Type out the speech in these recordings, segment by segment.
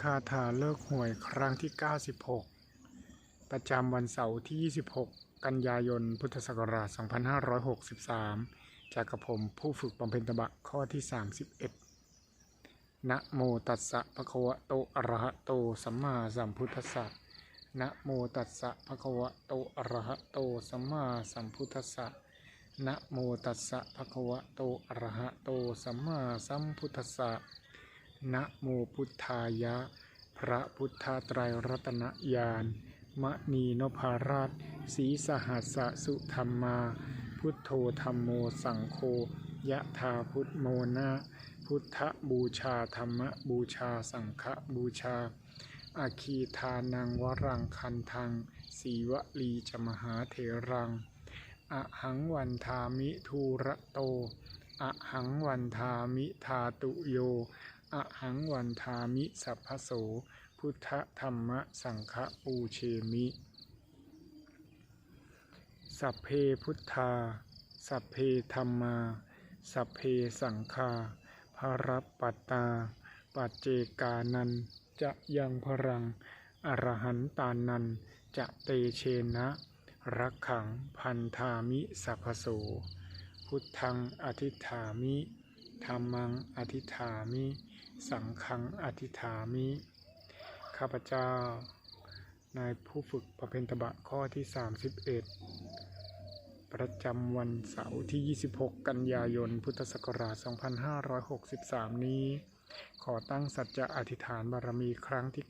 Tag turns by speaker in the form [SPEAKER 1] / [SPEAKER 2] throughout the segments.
[SPEAKER 1] คาถาเลิกหวยครั้งที่ 96 ประจำวันเสาร์ที่ 26 กันยายน พุทธศักราช 2563 จากกระผมผู้ฝึกบำเพ็ญตบะข้อที่ 31 นะโมตัสสะภะคะวะโต อะระหะโต สัมมาสัมพุทธัสสะ นะโมตัสสะภะคะวะโต อะระหะโต สัมมาสัมพุทธัสสะ นะโมตัสสะภะคะวะโต อะระหะโต สัมมาสัมพุทธัสสะ นะโมพุทธายะ พระพุทธไตรรัตนญาณมณีนพราชสีสหัสสสุธรรมา พุทโธธรรมโมสังโฆยะธาพุทโมนะพุทธบูชาธรรมบูชาสังฆบูชาอาคีทานังวรังคันทังสีวลีจมหาเถรังอะหังวันทามิทูระโตอะหังวันทามิทาตุโย อะหังวันทามิสัพพโส พุทธธรรมสังฆปูเชมิ สัพเพพุทธา สัพเพธรรมา สัพเพสังฆาภรปัตตา ปัจเจกานัน จะยังพรัง อรหันตานัน จะเตเชนะรักขังพันธามิสัพพโส พุทธังอธิฐามิ ธรรมังอธิฐามิ สังฆังอธิฐามิ ข้าพเจ้า นายผู้ฝึกประเพณตบะข้อที่ 31 ประจำวันเสาร์ที่ 26 กันยายน พุทธศักราช 2563 นี้ ขอตั้งสัจจะอธิษฐานบารมีครั้งที่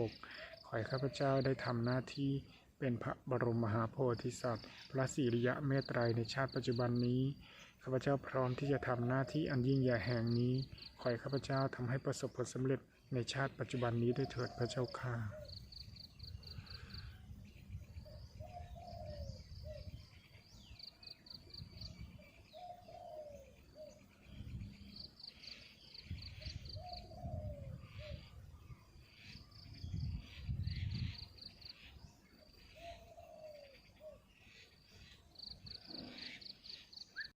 [SPEAKER 1] 96 ขอให้ข้าพเจ้าได้ทำหน้าที่เป็นพระบรมมหาโพธิสัตว์ พระสิริยะเมตไตรในชาติปัจจุบันนี้ ข้าพเจ้าพร้อมที่จะทำหน้าที่อันยิ่งใหญ่แห่งนี้ ขอให้ข้าพเจ้าทำให้ประสบผลสำเร็จในชาติปัจจุบันนี้ด้วยเถิดพระเจ้าค่ะ